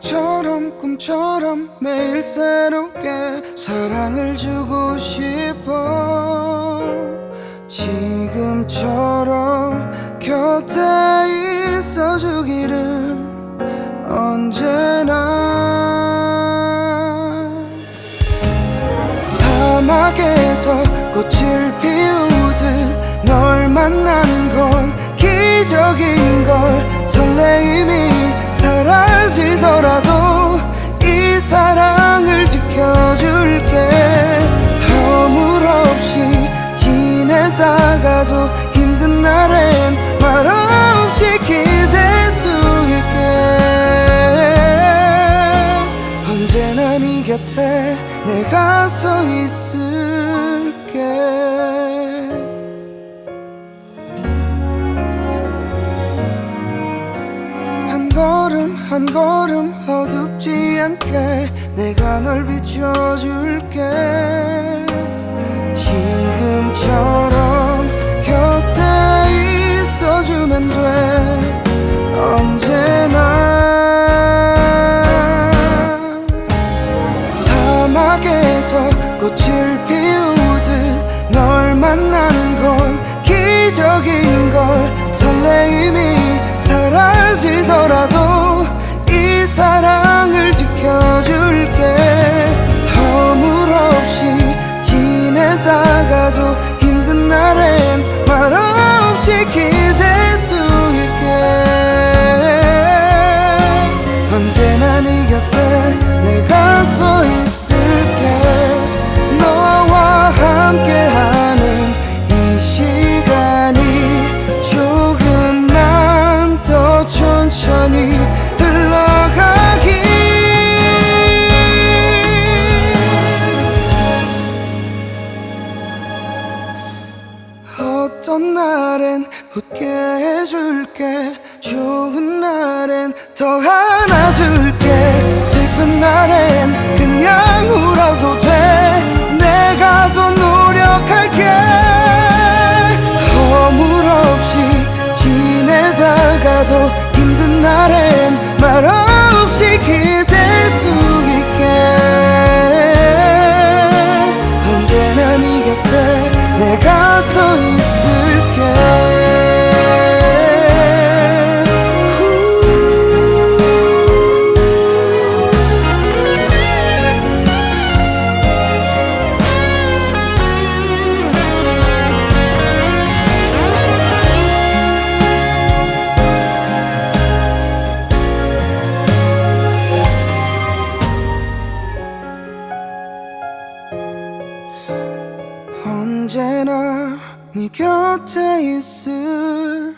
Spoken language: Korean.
음악처럼 꿈처럼 매일 새롭게 사랑을 주고 싶어. 지금처럼 곁에 있어 주기를 언제나 사막에서 꽃을 피우듯 널 만난 건 기적인 걸 설레임이 사라 지내다가도 힘든 날엔 말없이 기댈 수 있게. 언제나 네 곁에 내가 서 있을게. 한 걸음 한 걸음 어둡지 않게 내가 널 비춰줄게 언제나 사막에서 꽃을 피우듯 널 만난 건 기적인 걸. 설레임이 사라지더라도 이 사랑을 지켜줄게. 허물 없이 지내다가도 힘든 날엔 날엔 웃게 해줄게. 좋은 날엔 더 안아줄게. 슬픈 날엔 언제나 네 곁에 있을게